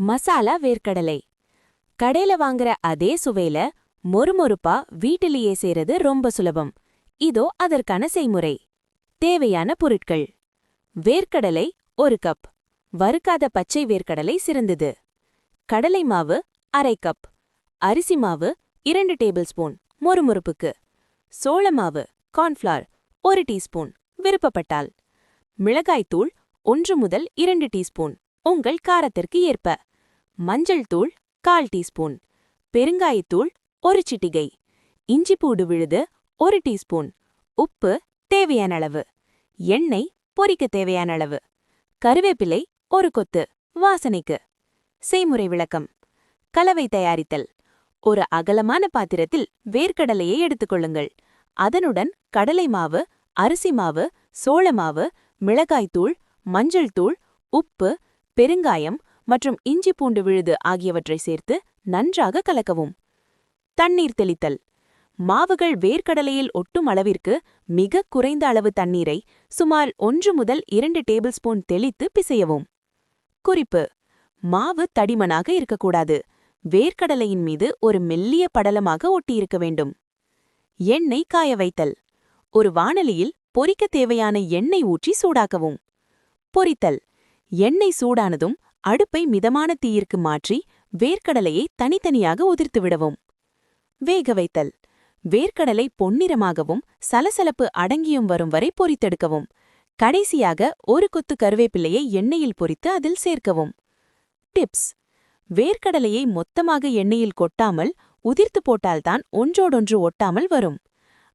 மசாலா வேர்க்கடலை. கடையில வாங்குற அதே சுவையில மொறுமொறுப்பா வீட்டிலேயே செய்றது ரொம்ப சுலபம். இதோ அதற்கான செய்முறை. தேவையான பொருட்கள். வேர்க்கடலை ஒரு கப். வறுக்காத பச்சை வேர்க்கடலை சிறந்தது. கடலை மாவு அரை கப். அரிசி மாவு இரண்டு டேபிள் ஸ்பூன் மொறுமொறுப்புக்கு. சோள மாவு கார்ன்ஃப்ளார் ஒரு டீஸ்பூன் விருப்பப்பட்டால். மிளகாய்த்தூள் ஒன்று முதல் இரண்டு டீஸ்பூன். உங்கள் காரத்திற்கு ஏற்ப. மஞ்சள் தூள் கால் டீஸ்பூன். பெருங்காயத்தூள் ஒரு சிட்டிகை. இஞ்சி பூடு விழுது ஒரு டீஸ்பூன். உப்பு தேவையான அளவு. எண்ணெய் பொரிக்க தேவையான அளவு. கருவேப்பிலை ஒரு கொத்து. வாசனைக்கு. செய்முறை விளக்கம். கலவை தயாரித்தல். ஒரு அகலமான பாத்திரத்தில் வேர்க்கடலையை எடுத்துக்கொள்ளுங்கள் அதனுடன் கடலை மாவு அரிசி மாவு சோள மாவு மிளகாய்த்தூள் மஞ்சள் தூள் உப்பு பெருங்காயம் மற்றும் இஞ்சி பூண்டு விழுது ஆகியவற்றை சேர்த்து நன்றாக கலக்கவும். தண்ணீர் தெளித்தல். மாவுகள் வேர்க்கடலையில் ஒட்டும் அளவிற்கு மிக குறைந்த அளவு தண்ணீரை சுமார் ஒன்று முதல் இரண்டு டேபிள் ஸ்பூன் தெளித்து பிசையவும். குறிப்பு. மாவு தடிமனாக இருக்கக்கூடாது. வேர்க்கடலையின் மீது ஒரு மெல்லிய படலமாக ஒட்டியிருக்க வேண்டும். எண்ணெய் காய வைத்தல். ஒரு வானலியில் பொரிக்க தேவையான எண்ணெய் ஊற்றி சூடாக்கவும். பொரித்தல் எண்ணெய் சூடானதும் அடுப்பை மிதமான தீயிற்கு மாற்றி வேர்க்கடலையை தனித்தனியாக உதிர்த்து விடவும். வேக வைத்தல். வேர்க்கடலை பொன்னிறமாகவும் சலசலப்பு அடங்கியும் வரும் வரை பொரித்தெடுக்கவும். கடைசியாக ஒரு கொத்து கருவேப்பிலையை எண்ணெயில் பொரித்து அதில் சேர்க்கவும். டிப்ஸ். வேர்க்கடலையை மொத்தமாக எண்ணெயில் கொட்டாமல் உதிர்த்து போட்டால்தான் ஒன்றோடொன்று ஒட்டாமல் வரும்.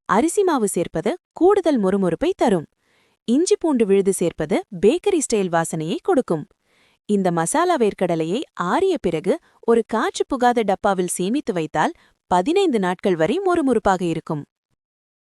அரிசி மாவு சேர்ப்பது கூடுதல் முறுமுறுப்பை தரும். இஞ்சி பூண்டு விழுது சேர்ப்பது பேக்கரி ஸ்டைல் வாசனையை கொடுக்கும். இந்த மசாலா வேர்க்கடலையை ஆறிய பிறகு ஒரு காற்று புகாத டப்பாவில் சேமித்து வைத்தால் பதினைந்து நாட்கள் வரை மொறுமொறுப்பாக இருக்கும்.